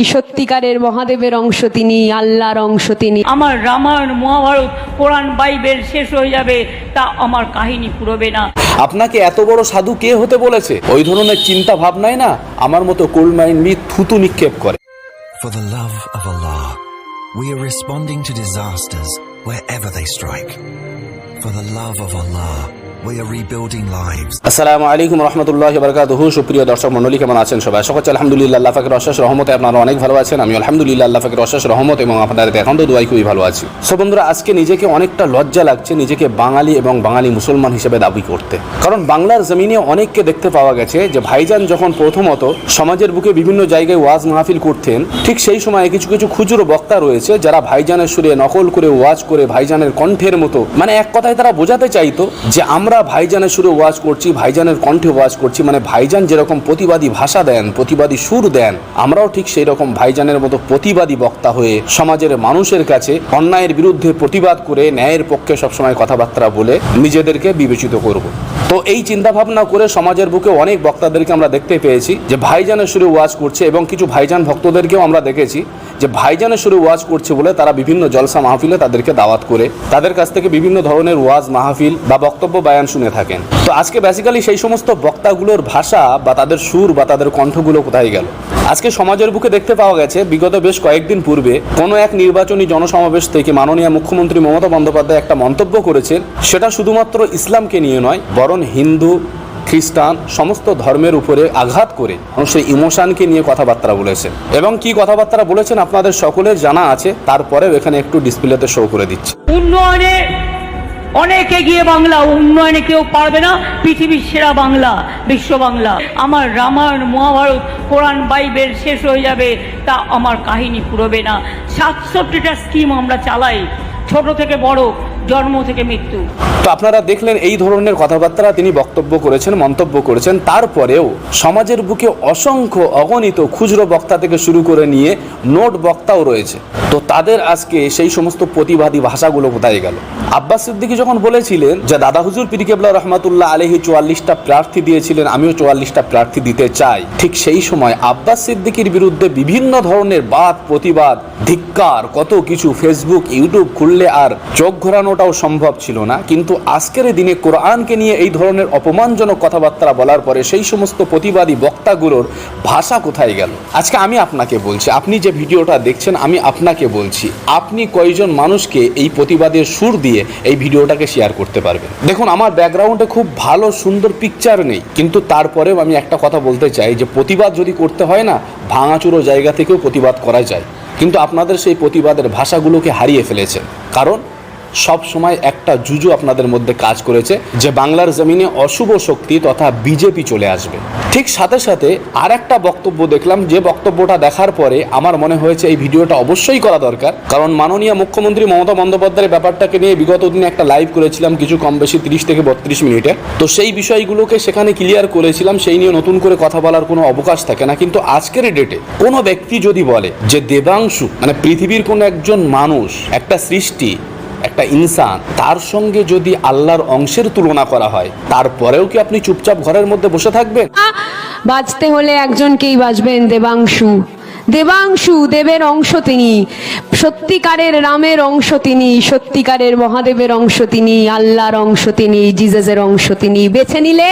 সত্যিকারের মহাদেবের অংশ তিনি আল্লাহর অংশ তিনি। আমার রামায়ণ মহাভারত কোরআন বাইবেল শেষ হয়ে যাবে তা আমার কাহিনী পুরোবে না। আপনাকে এত বড় সাধু কে হতে বলেছে? ওই ধরনের চিন্তা ভাবনায় না আমার মতো কোল্ড মাইন্ড মি থুতু নিক্ষেপ করে। For the love of Allah, we are responding to disasters wherever they strike. For the love of Allah, আসসালামু আলাইকুম রহমতুল্লাহ বরকাতুহু। সুপ্রিয় দর্শক মন্ডলী কেমন আছেন সবাই? আশা করছি আলহামদুলিল্লাহ, আল্লাহ ফাকের অশেষ রহমতে আপনারা অনেক ভালো আছেন। আমি আলহামদুলিল্লাহ, আল্লাহ ফাকের অশেষ রহমত এবং আপনাদের এখন তো দুয়াই খুবই ভালো আছি। সো বন্ধুরা, আজকে নিজেকে অনেকটা লজ্জা লাগছে নিজেকে বাঙালি এবং বাঙালি মুসলমান হিসেবে দাবি করতে। কারণ বাংলার জমিনে অনেককে দেখতে পাওয়া গেছে যে ভাইজান যখন প্রথমত সমাজের বুকে বিভিন্ন জায়গায় ওয়াজ মাহফিল করতেন, ঠিক সেই সময়ে কিছু কিছু খুচরো বক্তা রয়েছে যারা ভাইজানের সুরে নকল করে ওয়াজ করে ভাইজানের কণ্ঠের মতো মানে এক কথায় তারা বোঝাতে চাইতো যে আমরা ভাইজানের সুরে ওয়াজ করছি, ভাইজানের কণ্ঠে ওয়াজ করছি মানে ভাইজান যেরকম প্রতিবাদী ভাষা দেন, প্রতিবাদী সুর দেন, আমরাও ঠিক সেই রকম ভাইজানের মতো প্রতিবাদী বক্তা হয়ে সমাজের মানুষের কাছে অন্যায়ের বিরুদ্ধে প্রতিবাদ করে ন্যায়ের পক্ষে সবসময় কথাবার্তা বলে নিজেদেরকে বিবেচিত করব। তো এই চিন্তা ভাবনা করে সমাজের বুকে অনেক বক্তাদেরকে আমরা দেখতে পেয়েছি যে ভাইজানের সুরে ওয়াজ করছে এবং কিছু ভাইজান ভক্তদেরকেও আমরা দেখেছি যে ভাইজানের সুরে ওয়াজ করছে বলে তারা বিভিন্ন জলসা মাহফিলে তাদেরকে দাওয়াত করে তাদের কাছ থেকে বিভিন্ন ধরনের ওয়াজ, মাহফিল বা বক্তব্য, বায়ান শুনে থাকেন। তো আজকে বেসিক্যালি সেই সমস্ত বক্তাগুলোর ভাষা বা তাদের সুর বা তাদের কণ্ঠগুলো কোথায় গেল? আজকে সমাজের বুকে দেখতে পাওয়া গেছে, বিগত বেশ কয়েকদিন পূর্বে কোনো এক নির্বাচনী জনসমাবেশ থেকে মাননীয় মুখ্যমন্ত্রী মমতা বন্দ্যোপাধ্যায় একটা মন্তব্য করেছেন। সেটা শুধুমাত্র ইসলামকে নিয়ে নয়, বরং হিন্দু খ্রিস্টান সমস্ত ধর্মের উপরে আঘাত করে সেই ইমোশনকে নিয়ে কথাবার্তা বলেছেন এবং কি কথাবার্তা বলেছেন আপনাদের সকলের জানা আছে, তারপরেও এখানে একটু ডিসপ্লেতে শো করে দিচ্ছে। উন্নয়নে অনেকে গিয়ে বাংলা, উন্নয়নে কেউ পারবে না, পৃথিবীর সেরা বাংলা, বিশ্ব বাংলা। আমার রামায়ণ, মহাভারত, কোরআন, বাইবেল শেষ হয়ে যাবে, তা আমার কাহিনী পুরোবে না। সাতষট্টিটা স্কিম আমরা চালাই, ছোট থেকে বড়। জন্ম থেকে মৃত্যু। তো আপনারা দেখলেন এই ধরনের কথাবার্তা তিনি বক্তব্য করেছেন, মন্তব্য করেছেন। তারপরেও সমাজের বুকে অসংখ্য অগণিত খুচরো বক্তা থেকে শুরু করে নিয়ে নোট বক্তাও রয়েছে। তো তাদের আজকে সেই সমস্ত প্রতিবাদী ভাষাগুলো কোথায় গেল? আব্বাস সিদ্দিকী যখন বলেছিলেন যে, দাদা হুজুর পিরি কেবলা রহমাতুল্লাহ আলহি চুয়াল্লিশটা প্রার্থী দিয়েছিলেন, আমিও চুয়াল্লিশটা প্রার্থী দিতে চাই। ঠিক সেই সময় আব্বাস সিদ্দিকীর বিরুদ্ধে বিভিন্ন ধরনের বাদ প্রতিবাদ, ধিক্কার, কত কিছু ফেসবুক ইউটিউব খুললে আর চোখ ঘোরানোটাও সম্ভব ছিল না। কিন্তু আজকের দিনে কোরআনকে নিয়ে এই ধরনের অপমানজনক কথাবার্তা বলার পরে সেই সমস্ত প্রতিবাদী বক্তাগুলোর ভাষা কোথায় গেল? আজকে আমি আপনাকে বলছি, আপনি যে ভিডিওটা দেখছেন, আমি আপনাকে বলছি, আপনি কয়জন মানুষকে এই প্রতিবাদের সুর দিয়ে এই ভিডিওটাকে শেয়ার করতে পারবেন? দেখুন, আমার ব্যাকগ্রাউন্ডে খুব ভালো, সুন্দর পিকচার নেই, কিন্তু তারপরেও আমি একটা কথা বলতে চাই যে প্রতিবাদ যদি করতে হয় না, ভাঙাচুরো জায়গা থেকেও প্রতিবাদ করা যায়। কিন্তু আপনাদের সেই প্রতিবাদের ভাষাগুলোকে হারিয়ে ফেলেছেন। কারণ সব সময় একটা জুজু আপনাদের মধ্যে কাজ করেছে, যে বাংলার জমিনে অশুভ শক্তি তথা বিজেপি চলে আসবে। ঠিক সাথে সাথে আর একটা বক্তব্য দেখলাম, যে বক্তব্যটা দেখার পরে আমার মনে হয়েছে এই ভিডিওটা অবশ্যই করা দরকার। কারণ মাননীয় মুখ্যমন্ত্রী মমতা বন্দ্যোপাধ্যায়ের ব্যাপারটাকে নিয়ে বিগত দিনে একটা লাইভ করেছিলাম কিছু কম বেশি তিরিশ থেকে বত্রিশ মিনিটে। তো সেই বিষয়গুলোকে সেখানে ক্লিয়ার করেছিলাম, সেই নিয়ে নতুন করে কথা বলার কোনো অবকাশ থাকে না। কিন্তু আজকের ডেটে কোনো ব্যক্তি যদি বলে যে দেবাংশু মানে পৃথিবীর কোনো একজন মানুষ, একটা সৃষ্টি একটা ইনসান, তার সঙ্গে যদি আল্লাহর অংশের তুলনা করা হয়, তারপরেও কি আপনি চুপচাপ ঘরের মধ্যে বসে থাকবেন? বাঁচতে হলে একজনকেই বাঁচবেন দেবাংশু। দেবাংশু দেবের অংশ তিনি, সত্যিকারের রামের অংশ তিনি, সত্যিকারের মহাদেবের অংশ তিনি, আল্লাহর অংশ তিনি জিজাসের অংশ তিনি। বেছে নিলে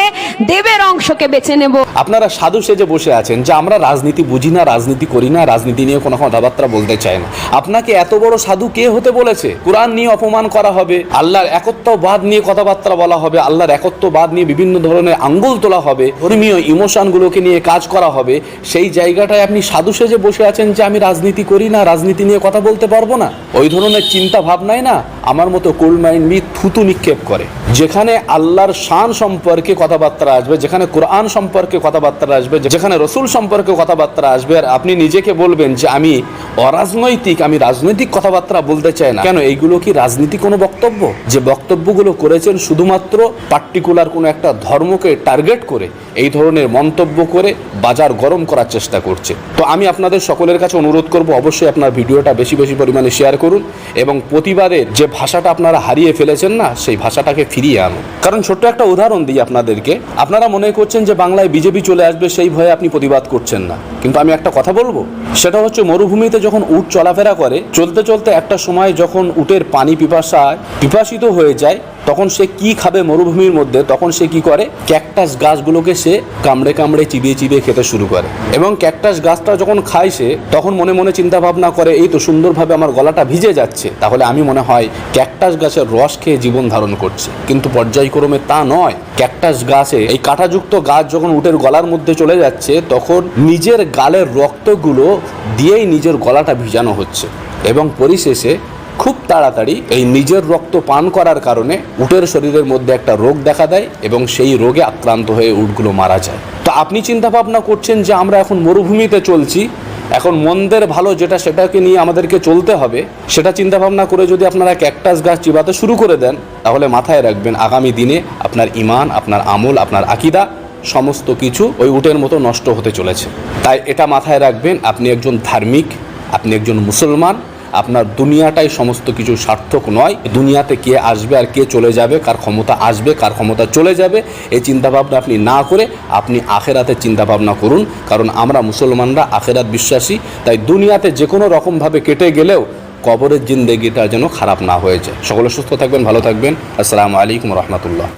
দেবের অংশকে বেছে নেব। আপনারা সাধু সেজে বসে আছেন, যে আমরা রাজনীতি বুঝি না, রাজনীতি করি না, রাজনীতি নিয়ে কোনো কথাবার্তা বলতে চাই না। আপনাকে এত বড় সাধু কে হতে বলেছে? কোরআন নিয়ে অপমান করা হবে, আল্লাহর একত্ববাদ নিয়ে কথাবার্তা বলা হবে, আল্লাহর একত্ববাদ নিয়ে বিভিন্ন ধরনের আঙ্গুল তোলা হবে, ধর্মীয় ইমোশনগুলোকে নিয়ে কাজ করা হবে, সেই জায়গাটায় আপনি সাধু সেজে বসে আছেন যে আমি রাজনীতি করি না, রাজনীতি নিয়ে কথা বলতে পারব না। ওই ধরনের চিন্তা ভাবনায় না আমার মতো কোল্ড মাইন্ড মি থুতু নিক্ষেপ করে। যেখানে আল্লাহর শান সম্পর্কে কথাবার্তা আসবে, যেখানে কোরআন সম্পর্কে কথাবার্তা আসবে, যেখানে রসুল সম্পর্কে কথাবার্তা আসবে, আর আপনি নিজেকে বলবেন যে আমি অরাজনৈতিক, আমি রাজনৈতিক কথাবার্তা বলতে চাই না। কেন? এইগুলো কি রাজনীতি কোনো বক্তব্য? যে বক্তব্যগুলো করেছেন শুধুমাত্র পার্টিকুলার কোনো একটা ধর্মকে টার্গেট করে এই ধরনের মন্তব্য করে বাজার গরম করার চেষ্টা করছে। তো আমি আপনাদের সকলের কাছে অনুরোধ করব, অবশ্যই আপনার ভিডিওটা বেশি বেশি পরিমাণে শেয়ার করুন এবং প্রতিবাদের যে ভাষাটা আপনারা হারিয়ে ফেলেছেন না, সেই ভাষাটাকে ফিরিয়ে আনুন। কারণ ছোট্ট একটা উদাহরণ দিই আপনাদেরকে। আপনারা মনে করছেন যে বাংলায় বিজেপি চলে আসবে, সেই ভয়ে আপনি প্রতিবাদ করছেন না। কিন্তু আমি একটা কথা বলব, সেটা হচ্ছে মরুভূমিতে যখন উট চলাফেরা করে, চলতে চলতে একটা সময় যখন উটের পানি পিপাসায়, পিপাসিত হয়ে যায় তখন সে কি খাবে মরুভূমির মধ্যে? তখন সে কি করে? ক্যাকটাস গাছগুলোকে সে কামড়ে কামড়ে চিবিয়ে চিবিয়ে খেতে শুরু করে। এবং ক্যাকটাস গাছটা যখন খায় সে, তখন মনে মনে চিন্তা ভাবনা করে, এই তো সুন্দরভাবে আমার গলাটা ভিজে যাচ্ছে। তাহলে আমি মনে হয় ক্যাকটাস গাছের রস খেয়ে জীবন ধারণ করছে। কিন্তু পর্যায়ক্রমে তা নয়। ক্যাকটাস গাছে এই কাঁটাযুক্ত গাছ যখন উটের গলার মধ্যে চলে যাচ্ছে, তখন নিজের গালের রক্তগুলো দিয়েই নিজের গলাটা ভিজানো হচ্ছে। এবং পরিশেষে খুব তাড়াতাড়ি এই নিজের রক্ত পান করার কারণে উটের শরীরের মধ্যে একটা রোগ দেখা দেয় এবং সেই রোগে আক্রান্ত হয়ে উটগুলো মারা যায়। তো আপনি চিন্তা ভাবনা করছেন যে আমরা এখন মরুভূমিতে চলছি, এখন মন্দের ভালো যেটা সেটাকে নিয়ে আমাদেরকে চলতে হবে, সেটা চিন্তা ভাবনা করে যদি আপনারা ক্যাকটাস গাছ চিবাতে শুরু করে দেন, তাহলে মাথায় রাখবেন আগামী দিনে আপনার ইমান, আপনার আমল, আপনার আকিদা, সমস্ত কিছু ওই উটের মতো নষ্ট হতে চলেছে। তাই এটা মাথায় রাখবেন, আপনি একজন ধার্মিক, আপনি একজন মুসলমান আপনার দুনিয়াটাই সমস্ত কিছু সার্থক নয়। দুনিয়াতে কে আসবে আর কে চলে যাবে, কার ক্ষমতা আসবে, কার ক্ষমতা চলে যাবে, এই চিন্তাভাবনা আপনি না করে আপনি আখেরাতের চিন্তাভাবনা করুন। কারণ আমরা মুসলমানরা আখেরাত বিশ্বাসী, তাই দুনিয়াতে যে কোনো রকমভাবে কেটে গেলেও কবরের জিন্দেগিটা যেন খারাপ না হয়ে যায়। সকলে সুস্থ থাকবেন, ভালো থাকবেন। আসসালামু আলাইকুম রহমতুল্লাহ।